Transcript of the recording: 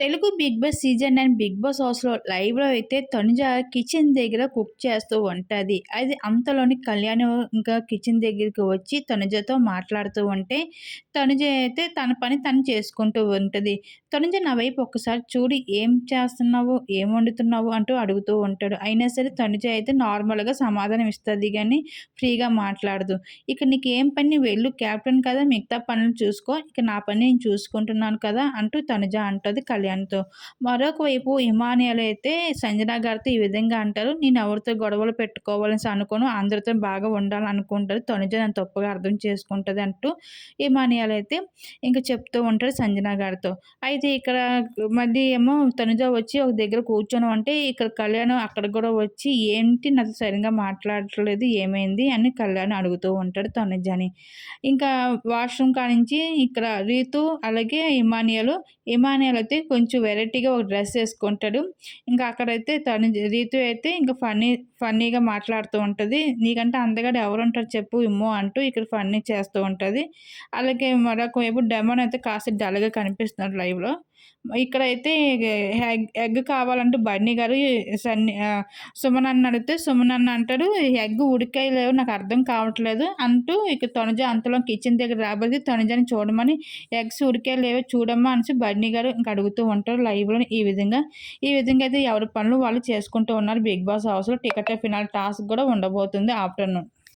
Telugu big boss season nine big boss హౌస్‌లో లైవ్‌లో అయితే తనుజ కిచెన్ దగ్గర కుక్ చేస్తూ ఉంటుంది అది అంతలోని కళ్యాణ్ ఇంకా కిచెన్ దగ్గరికి వచ్చి తనుజతో మాట్లాడుతూ ఉంటే, తనుజ అయితే తన పని తను చేసుకుంటూ ఉంటుంది తనుజ నా వైపు ఒక్కసారి చూడు ఏం చేస్తున్నావు? ఏం వండుతున్నావు? అంటూ అడుగుతూ ఉంటాడు. అయినా సరే తనుజ అయితే నార్మల్‌గా సమాధానం ఇస్తుంది కానీ ఫ్రీగా మాట్లాడదు. ఇక ఏం పని వెళ్ళు క్యాప్టెన్ కదా! మిగతా పనులు చూసుకో. ఇక నా పని నేను చూసుకుంటున్నాను కదా! అంటూ తనుజ అంటది కళ్యాణ్‌తో. మరొక వైపు ఇమానియల్ అయితే సంజన గారితో ఈ విధంగా అంటారు. నేను ఎవరితో గొడవలు పెట్టుకోవాలని అనుకోను. అందరితో బాగా ఉండాలనుకుంటారు తనుజ నన్ను తప్పుగా అర్థం చేసుకుంటుంది అంటూ హిమానియాలు అయితే ఇంకా చెప్తూ ఉంటాడు సంజన గారితో. అయితే ఇక్కడ మళ్ళీ ఏమో తనుజ వచ్చి ఒక దగ్గర కూర్చొని ఉంటే ఇక్కడ కళ్యాణ్ అక్కడ కూడా వచ్చి ఏంటి నాతో సరిగ్గా మాట్లాడట్లేదు ఏమైంది అని కళ్యాణ్ అడుగుతూ ఉంటాడు తనుజని. ఇంకా వాష్‌రూమ్ కానించి ఇక్కడ రీతు అలాగే హిమానియాలు హిమానియాలు అయితే కొంచెం వెరైటీగా ఒక డ్రెస్ వేసుకుంటాడు. ఇంకా అక్కడైతే తను రీతు అయితే ఇంకా ఫన్నీ ఫన్నీగా మాట్లాడుతూ ఉంటుంది. నీకంటే అందగాడు ఎవరుంటారు చెప్పు ఇమ్మో అంటూ ఇక్కడ ఫన్నీ చేస్తూ ఉంటుంది. అలాగే మరొక వైపు డెమోన్ అయితే కాస్త డల్‌గా కనిపిస్తున్నాడు లైవ్‌లో. ఇక్కడైతే ఎగ్ ఎగ్ కావాలంటే బన్నీ గారు సన్ని సుమన్ అన్న అడిగితే సుమన్ అన్న అంటాడు ఎగ్ ఉడికాయలేవు నాకు అర్థం కావట్లేదు అంటూ ఇక తనుజ అంతలో కిచెన్ దగ్గర రాబోతే తొనజని చూడమని ఎగ్స్ ఉడికాయలేవో చూడమ్మా అనేసి బన్నీ గారు ఇంక అడుగుతూ ఉంటారు లైవ్లో ఈ విధంగా. ఈ విధంగా అయితే ఎవరి పనులు వాళ్ళు చేసుకుంటూ ఉన్నారు. బిగ్ బాస్ హౌస్లో టికెట్ ఫినాల్ టాస్క్ కూడా ఉండబోతుంది ఆఫ్టర్నూన్.